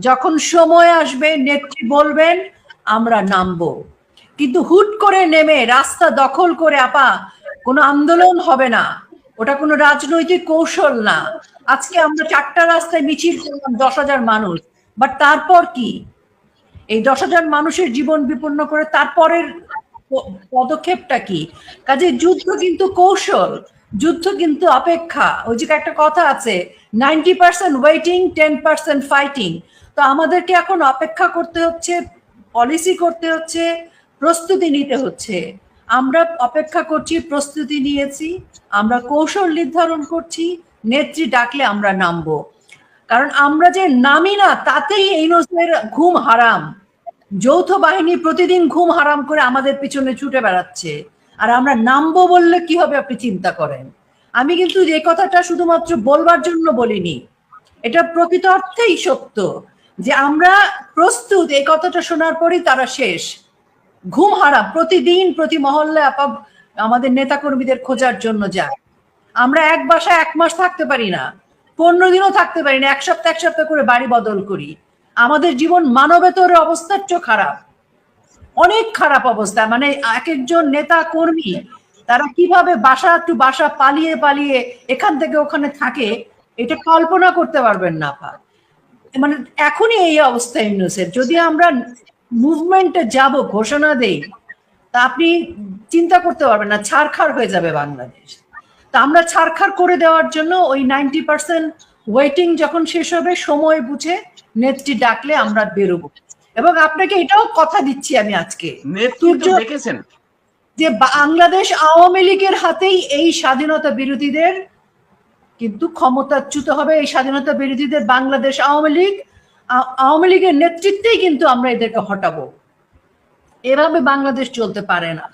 যখন সময় আসবে, নেত্রী বলবেন, আমরা নামবো। কিন্তু হুট করে নেমে রাস্তা দখল করে, আপা, কোনো আন্দোলন হবে না। ওটা কোনো রাজনৈতিক কৌশল না। আজকে আমরা চারটা রাস্তায় মিছিল করলাম দশ হাজার মানুষ। বাট তারপর কি? এই দশ হাজার মানুষের জীবন বিপন্ন করে তারপরের পদক্ষেপটা কি? কাজে যুদ্ধ কিন্তু কৌশল। যুদ্ধ কিন্তু অপেক্ষা। ওই যে একটা কথা আছে ninety percent waiting ten percent fighting তো আমাদেরকে এখন অপেক্ষা করতে হচ্ছে পলিসি করতে হচ্ছে, প্রস্তুতি নিতে হচ্ছে। আমরা অপেক্ষা করছি, প্রস্তুতি নিয়েছি, আমরা কৌশল নির্ধারণ করছি, নেত্রী ডাকলে আমরা নামবো। কারণ আমরা যে নামি না, তাতেই এই নজরের ঘুম হারাম। যৌথ বাহিনী প্রতিদিন ঘুম হারাম করে আমাদের পিছনে ছুটে বেড়াচ্ছে। আর আমরা নামবো বললে কি হবে আপনি চিন্তা করেন। আমি কিন্তু এই কথাটা শুধুমাত্র বলবার জন্য বলিনি, এটা প্রকৃত অর্থেই সত্য যে আমরা প্রস্তুত এই কথাটা শোনার পরই তারা শেষ। ঘুম হারাম, প্রতিদিন প্রতি মহল্লায় আপা আমাদের নেতাকর্মীদের খোঁজার জন্য যায়। আমরা এক বাসায় এক মাস থাকতে পারি না, পনেরো দিনও থাকতে পারি না, এক সপ্তাহ এক সপ্তাহ করে বাড়ি বদল করি। আমাদের জীবন মানবেতর অবস্থার চেয়েও খারাপ। অনেক খারাপ অবস্থা। মানে এক একজন নেতা কর্মী, তারা কীভাবে বাসা একটু বাসা পালিয়ে পালিয়ে এখান থেকে ওখানে থাকে, এটা কল্পনা করতে পারবেন না আপা। মানে এখনই এই অবস্থা ইউনুসের। যদি আমরা মুভমেন্টে যাব, ঘোষণা দেই, তা আপনি চিন্তা করতে পারবেন না, ছাড়খাড় হয়ে যাবে বাংলাদেশ। তা আমরা ছাড়খাড় করে দেওয়ার জন্য ওই নাইনটি পার্সেন্ট ওয়েটিং যখন শেষ হবে, সময় বুঝে নেত্রী ডাকলে আমরা বেরোবো। এবং আপনাকে এটাও কথা দিচ্ছি আমি আজকে। দেখেছেন। যে বাংলাদেশ আওয়ামী লীগের হাতেই এই স্বাধীনতা বিরোধীদের কিন্তু ক্ষমতাচ্যুত হবে এই স্বাধীনতা বিরোধীদের বাংলাদেশ আওয়ামী লীগ। আওয়ামী লীগের নেতৃত্বেই কিন্তু আমরা এদেরকে হটাবো। এভাবে বাংলাদেশ চলতে পারে না।